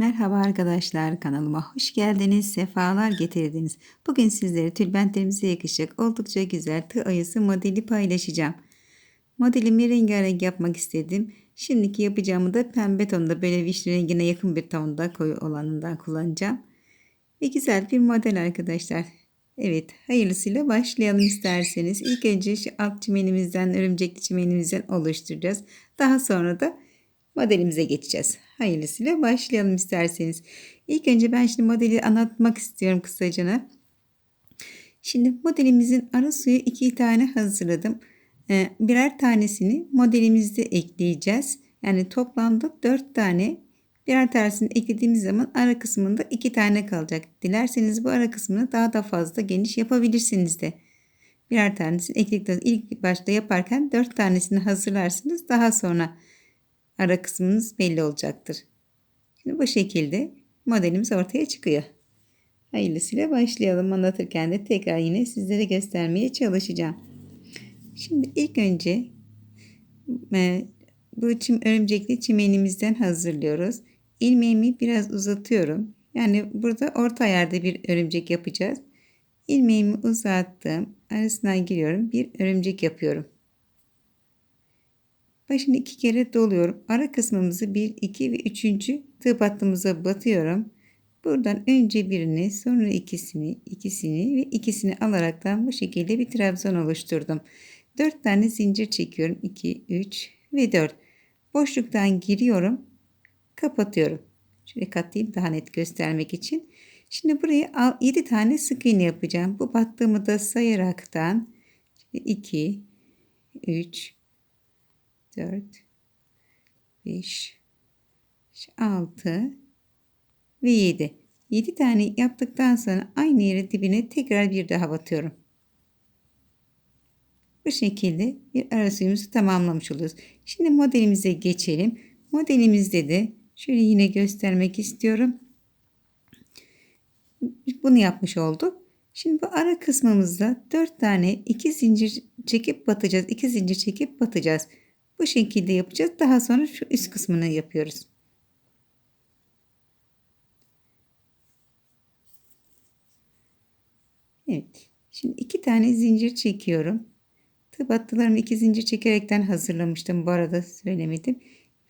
Merhaba arkadaşlar kanalıma hoş geldiniz, sefalar getirdiniz. Bugün sizlere tülbentlerimize yakışacak oldukça güzel tığ ayısı modeli paylaşacağım. Modelimi rengarenk yapmak istedim. Şimdiki yapacağımı da pembe tonda böyle vişne rengine yakın bir tonda koyu olanından kullanacağım. Ve güzel bir model arkadaşlar. Evet hayırlısıyla başlayalım isterseniz. İlk önce şu alt çimenimizden örümcekli çimenimizden oluşturacağız. Daha sonra da modelimize geçeceğiz. Hayırlısıyla başlayalım isterseniz. İlk önce ben şimdi modeli anlatmak istiyorum kısacana. Şimdi modelimizin ara suyu iki tane hazırladım. Ee, birer tanesini modelimizde ekleyeceğiz. Yani toplamda dört tane birer tanesini eklediğimiz zaman ara kısmında iki tane kalacak. Dilerseniz bu ara kısmını daha da fazla geniş yapabilirsiniz de. Birer tanesini ekledikten ilk başta yaparken dört tanesini hazırlarsınız. Daha sonra ara kısmınız belli olacaktır. Şimdi bu şekilde modelimiz ortaya çıkıyor. Hayırlısıyla başlayalım. Anlatırken de tekrar yine sizlere göstermeye çalışacağım. Şimdi ilk önce e, bu çim, örümcekli çimenimizden hazırlıyoruz. İlmeğimi biraz uzatıyorum. Yani burada orta yerde bir örümcek yapacağız. İlmeğimi uzattım. Arasından giriyorum. Bir örümcek yapıyorum. Başını iki kere doluyorum. Ara kısmımızı 1, 2 ve 3. tığ battığımıza batıyorum. Buradan önce birini sonra ikisini, ikisini ve ikisini alaraktan bu şekilde bir trabzan oluşturdum. 4 tane zincir çekiyorum. 2, 3 ve 4. Boşluktan giriyorum. Kapatıyorum. Şöyle katlayayım daha net göstermek için. Şimdi buraya 7 tane sık iğne yapacağım. Bu battığımı da sayaraktan 2, 3, 4 5 6 ve 7 7 tane yaptıktan sonra aynı yere dibine tekrar bir daha batıyorum. Bu şekilde bir ara suyumuzu tamamlamış oluyoruz. Şimdi modelimize geçelim. Modelimizde de şöyle yine göstermek istiyorum. Bunu yapmış olduk. Şimdi bu ara kısmımızda 4 tane 2 zincir çekip batacağız. 2 zincir çekip batacağız. Bu şekilde yapacağız. Daha sonra şu üst kısmını yapıyoruz. Evet. Şimdi iki tane zincir çekiyorum. Battılarımı iki zincir çekerekten hazırlamıştım. Bu arada söylemedim.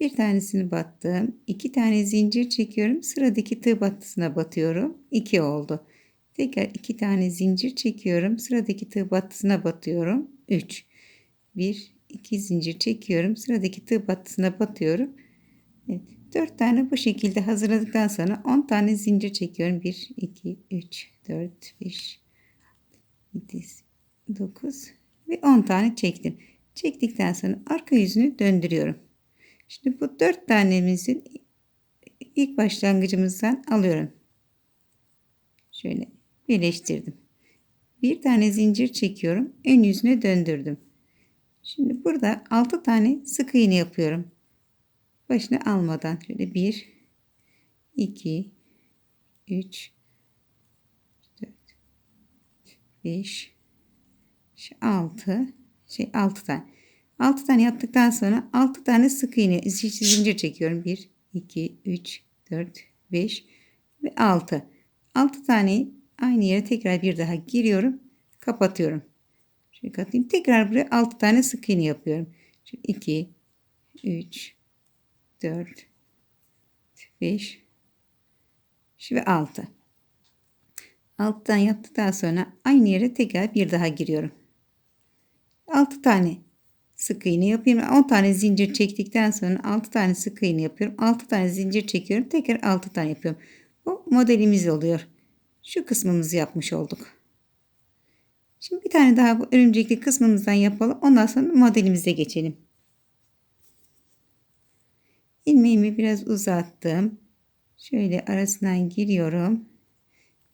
Bir tanesini battım. iki tane zincir çekiyorum. Sıradaki tığ battısına batıyorum. İki oldu. Tekrar iki tane zincir çekiyorum. Sıradaki tığ battısına batıyorum. Üç. Bir, 2 zincir çekiyorum. Sıradaki tığ battısına batıyorum. Evet, 4 tane bu şekilde hazırladıktan sonra 10 tane zincir çekiyorum. 1, 2, 3, 4, 5, 7, 9 ve 10 tane çektim. Çektikten sonra arka yüzünü döndürüyorum. Şimdi bu 4 tanemizin ilk başlangıcımızdan alıyorum. Şöyle birleştirdim. Bir tane zincir çekiyorum. Ön yüzüne döndürdüm. Şimdi burada 6 tane sık iğne yapıyorum. Başını almadan şöyle 1 2 3 4 5 6 şey 6 tane. 6 tane yaptıktan sonra 6 tane sık iğne zincir çekiyorum. 1 2 3 4 5 ve 6. 6 tane aynı yere tekrar bir daha giriyorum. Kapatıyorum. Şöyle katayım. Tekrar buraya 6 tane sık iğne yapıyorum. Şimdi 2 3 4 5 ve 6. Alttan yaptıktan sonra aynı yere tekrar bir daha giriyorum. 6 tane sık iğne yapıyorum. 10 tane zincir çektikten sonra 6 tane sık iğne yapıyorum. 6 tane zincir çekiyorum. Tekrar 6 tane yapıyorum. Bu modelimiz oluyor. Şu kısmımızı yapmış olduk. Şimdi bir tane daha bu örümcekli kısmımızdan yapalım. Ondan sonra modelimize geçelim. İlmeğimi biraz uzattım. Şöyle arasından giriyorum.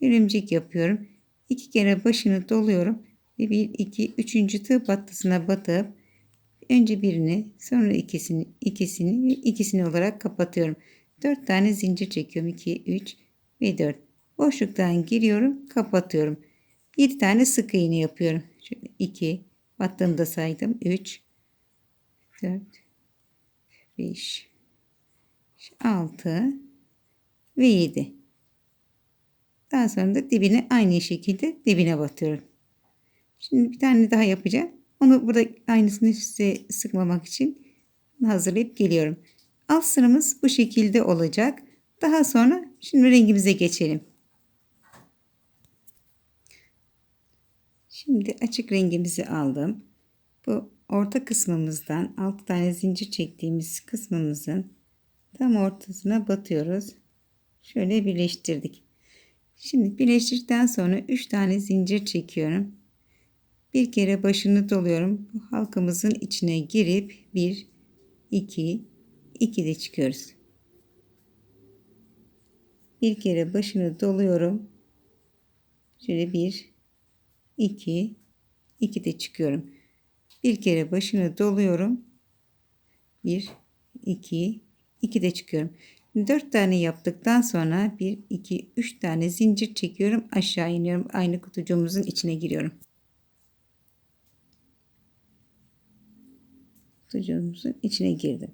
Örümcek yapıyorum. İki kere başını doluyorum. Ve bir, iki, üçüncü tığ battısına batıp önce birini sonra ikisini ikisini ikisini olarak kapatıyorum. Dört tane zincir çekiyorum. 2, 3 ve 4. Boşluktan giriyorum kapatıyorum. 7 tane sık iğne yapıyorum. Şöyle 2 battığımda saydım. 3 4 5 6 ve 7. Daha sonra da dibine aynı şekilde dibine batıyorum. Şimdi bir tane daha yapacağım. Onu burada aynısını size sıkmamak için hazırlayıp geliyorum. Alt sıramız bu şekilde olacak. Daha sonra şimdi rengimize geçelim. Şimdi açık rengimizi aldım. Bu orta kısmımızdan 6 tane zincir çektiğimiz kısmımızın tam ortasına batıyoruz. Şöyle birleştirdik. Şimdi birleştirdikten sonra 3 tane zincir çekiyorum. Bir kere başını doluyorum. Bu halkamızın içine girip 1 2 2 de çıkıyoruz. Bir kere başını doluyorum. Şöyle 1 2 2 de çıkıyorum. Bir kere başını doluyorum. 1 2 2 de çıkıyorum. 4 tane yaptıktan sonra 1 2 3 tane zincir çekiyorum. Aşağı iniyorum. Aynı kutucuğumuzun içine giriyorum. Kutucuğumuzun içine girdim.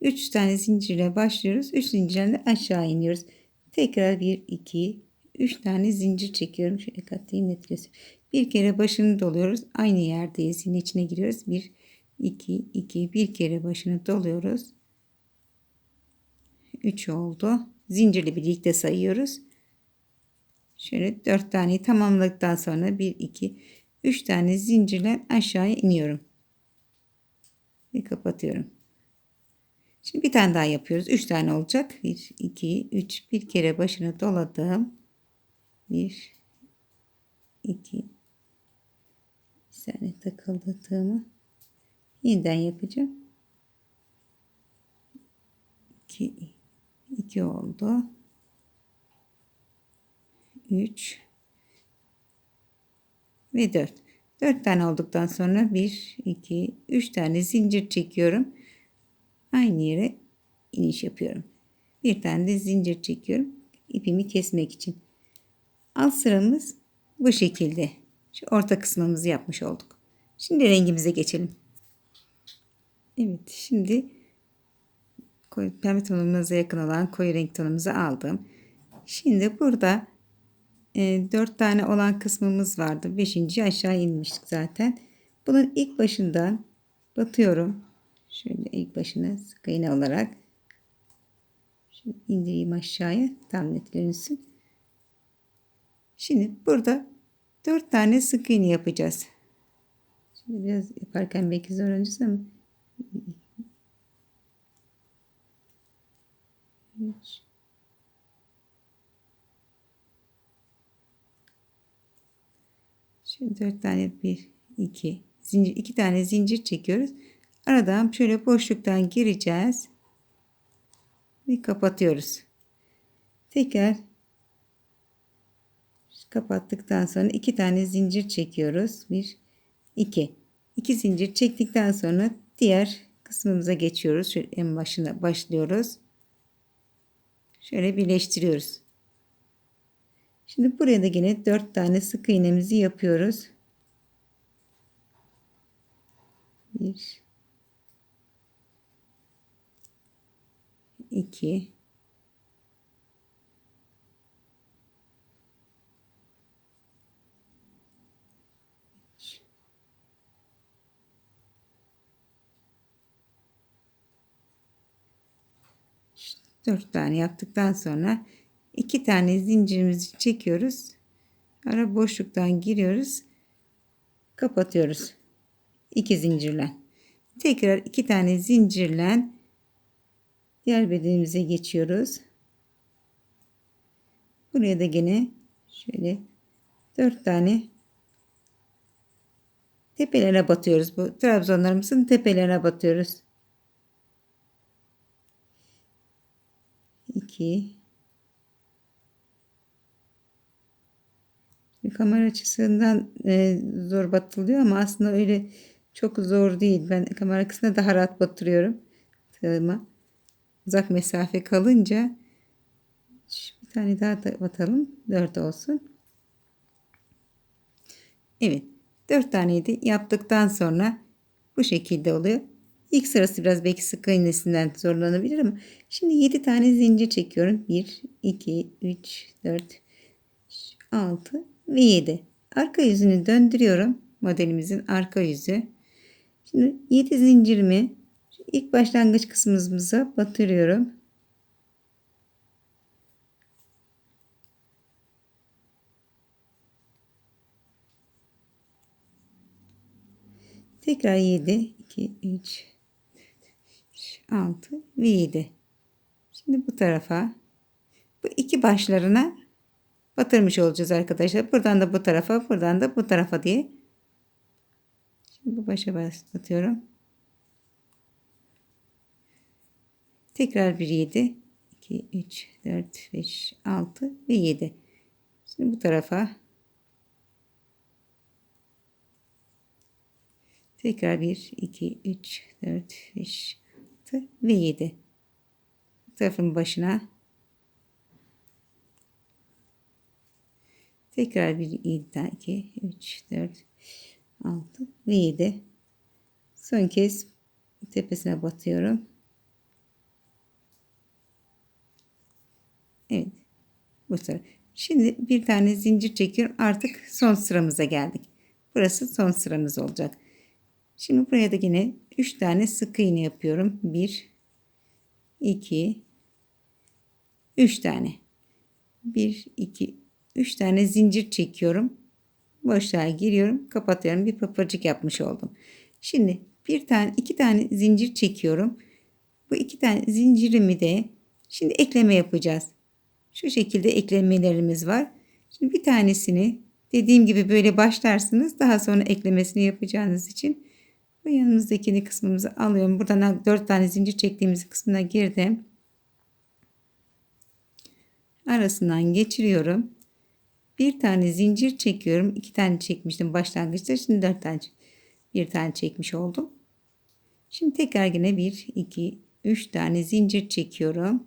3 tane zincirle başlıyoruz. 3 zincirle aşağı iniyoruz. Tekrar 1 2 3 tane zincir çekiyorum. Şöyle katlayayım net Bir kere başını doluyoruz. Aynı yerdeyiz. Yine içine giriyoruz. 1 2 2 bir kere başını doluyoruz. 3 oldu. Zincirli birlikte sayıyoruz. Şöyle 4 taneyi tamamladıktan sonra 1 2 3 tane zincirle aşağıya iniyorum. Ve kapatıyorum. Şimdi bir tane daha yapıyoruz. 3 tane olacak. 1 2 3 bir kere başını doladım. 1 2 bir tane takıldı tığımı. Yeniden yapacağım. 2 2 oldu. 3 ve 4. 4 tane olduktan sonra 1 2 3 tane zincir çekiyorum. Aynı yere iniş yapıyorum. Bir tane de zincir çekiyorum. ipimi kesmek için. Alt sıramız bu şekilde. Şu orta kısmımızı yapmış olduk. Şimdi rengimize geçelim. Evet şimdi koyu, pembe tonumuza yakın olan koyu renk tonumuzu aldım. Şimdi burada e, 4 tane olan kısmımız vardı. 5. aşağı inmiştik zaten. Bunun ilk başından batıyorum. Şöyle ilk başına sık iğne olarak Şimdi indireyim aşağıya tam net. Şimdi burada 4 tane sık iğne yapacağız. Şimdi biraz yaparken belki zor olacak ama Şimdi 4 tane 1 2 zincir 2 tane zincir çekiyoruz. Aradan şöyle boşluktan gireceğiz. Ve kapatıyoruz. Tekrar kapattıktan sonra iki tane zincir çekiyoruz. Bir, iki. İki zincir çektikten sonra diğer kısmımıza geçiyoruz. Şöyle en başına başlıyoruz. Şöyle birleştiriyoruz. Şimdi buraya da yine dört tane sık iğnemizi yapıyoruz. Bir, 2 4 tane yaptıktan sonra iki tane zincirimizi çekiyoruz. Ara boşluktan giriyoruz. Kapatıyoruz. 2 zincirle. Tekrar iki tane zincirle Diğer bedenimize geçiyoruz. Buraya da gene şöyle dört tane tepelere batıyoruz. Bu trabzonlarımızın tepelerine batıyoruz. 2 kamera açısından e, zor batılıyor ama aslında öyle çok zor değil. Ben kamera açısında daha rahat batırıyorum tığıma uzak mesafe kalınca bir tane daha da batalım. 4 olsun. Evet. 4 taneyi de yaptıktan sonra bu şekilde oluyor. İlk sırası biraz belki sık iğnesinden zorlanabilir ama şimdi 7 tane zincir çekiyorum. 1, 2, 3, 4, 6 ve 7. Arka yüzünü döndürüyorum. Modelimizin arka yüzü. Şimdi 7 zincirimi ilk başlangıç kısmımıza batırıyorum. Tekrar 7, 2, 3, 6 ve 7. Şimdi bu tarafa bu iki başlarına batırmış olacağız arkadaşlar. Buradan da bu tarafa, buradan da bu tarafa diye. Şimdi bu başa batıyorum. Tekrar bir 7, 2, 3, 4, 5, 6 ve 7. Şimdi bu tarafa tekrar 1, 2, 3, 4, 5, 6 ve 7. Bu tarafın başına tekrar bir 7, 2, 3, 4, 6 ve 7. Son kez tepesine batıyorum. Evet. Bu sıra. Şimdi bir tane zincir çekiyorum. Artık son sıramıza geldik. Burası son sıramız olacak. Şimdi buraya da yine 3 tane sık iğne yapıyorum. 1 2 3 tane. 1 2 3 tane zincir çekiyorum. Boşluğa giriyorum, kapatıyorum. Bir pıpırcık yapmış oldum. Şimdi bir tane, iki tane zincir çekiyorum. Bu iki tane zincirimi de şimdi ekleme yapacağız. Şu şekilde eklemelerimiz var. Şimdi bir tanesini dediğim gibi böyle başlarsınız. Daha sonra eklemesini yapacağınız için bu yanımızdakini kısmımızı alıyorum. Buradan 4 tane zincir çektiğimiz kısmına girdim. Arasından geçiriyorum. Bir tane zincir çekiyorum. iki tane çekmiştim başlangıçta. Şimdi dört tane bir tane çekmiş oldum. Şimdi tekrar yine bir, iki, üç tane zincir çekiyorum.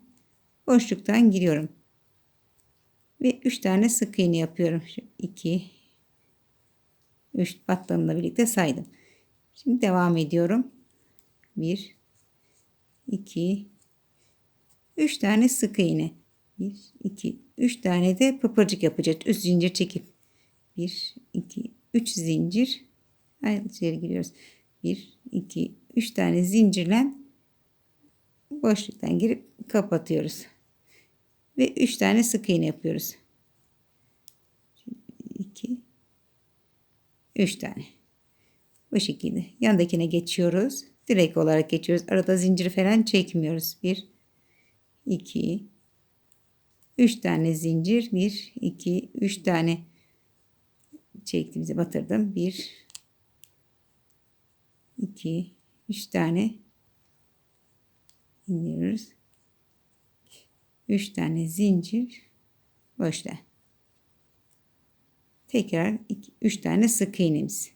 Boşluktan giriyorum. Ve üç tane sık iğne yapıyorum. Şu iki, üç battığımla birlikte saydım. Şimdi devam ediyorum. Bir, iki, üç tane sık iğne. 1, 2, 3 tane de pıpırcık yapacağız. 3 zincir çekip 1, 2, 3 zincir. İçeri giriyoruz. 1, 2, 3 tane zincirle boşluktan girip kapatıyoruz. Ve 3 tane sık iğne yapıyoruz. 2, 3 tane. Bu şekilde. Yandakine geçiyoruz. Direkt olarak geçiyoruz. Arada zincir falan çekmiyoruz. 1, 2, 3 tane zincir 1 2 3 tane çektiğimizi batırdım 1 2 3 tane iniyoruz 3 tane zincir boşta tekrar 3 tane sık iğnemiz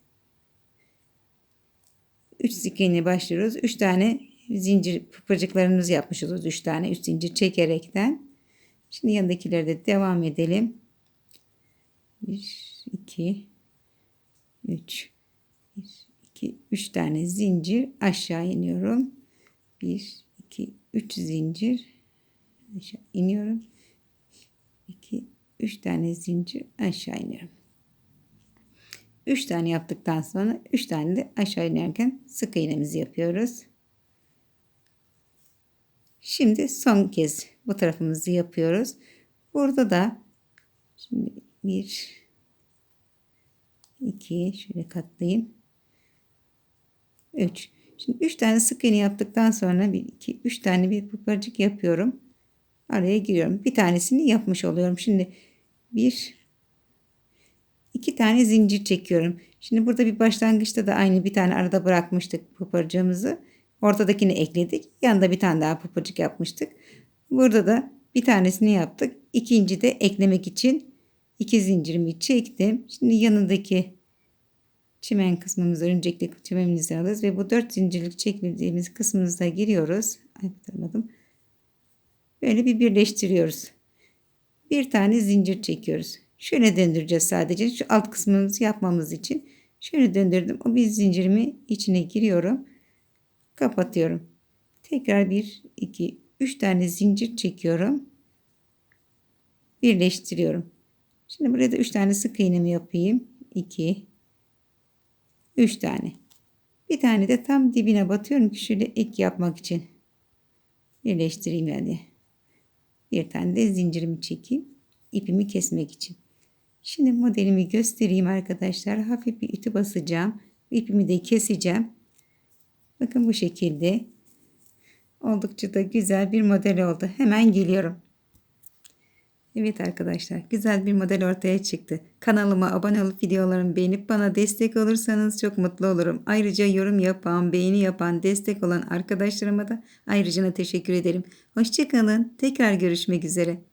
3 sık iğne başlıyoruz 3 tane zincir pıpırcıklarımızı yapmış oluruz 3 tane 3 zincir çekerekten Şimdi yanındakileri de devam edelim. 1, 2, 3, 1, 2, 3 tane zincir aşağı iniyorum. 1, 2, 3 zincir aşağı iniyorum. 2, 3 tane zincir aşağı iniyorum. 3 tane yaptıktan sonra 3 tane de aşağı inerken sık iğnemizi yapıyoruz. Şimdi son kez bu tarafımızı yapıyoruz. Burada da şimdi bir iki şöyle katlayayım. Üç. Şimdi üç tane sık iğne yaptıktan sonra bir iki üç tane bir pıpırcık yapıyorum. Araya giriyorum. Bir tanesini yapmış oluyorum. Şimdi bir iki tane zincir çekiyorum. Şimdi burada bir başlangıçta da aynı bir tane arada bırakmıştık pıpırcığımızı. Ortadakini ekledik. Yanında bir tane daha pıpırcık yapmıştık. Burada da bir tanesini yaptık. İkinci de eklemek için iki zincirimi çektim. Şimdi yanındaki çimen kısmımızı örümcekli çimenimizi alırız ve bu dört zincirlik çekmediğimiz kısmımıza giriyoruz. Ay bitirmedim. Böyle bir birleştiriyoruz. Bir tane zincir çekiyoruz. Şöyle döndüreceğiz sadece. Şu alt kısmımızı yapmamız için. Şöyle döndürdüm. O bir zincirimi içine giriyorum Kapatıyorum. Tekrar 1, 2, 3 tane zincir çekiyorum. Birleştiriyorum. Şimdi buraya da 3 tane sık iğnemi yapayım. 2, 3 tane. Bir tane de tam dibine batıyorum ki şöyle ek yapmak için. Birleştireyim yani. Bir tane de zincirimi çekeyim. ipimi kesmek için. Şimdi modelimi göstereyim arkadaşlar. Hafif bir ütü basacağım. İpimi de keseceğim. Bakın bu şekilde. Oldukça da güzel bir model oldu. Hemen geliyorum. Evet arkadaşlar güzel bir model ortaya çıktı. Kanalıma abone olup videolarımı beğenip bana destek olursanız çok mutlu olurum. Ayrıca yorum yapan, beğeni yapan, destek olan arkadaşlarıma da ayrıca teşekkür ederim. Hoşçakalın. Tekrar görüşmek üzere.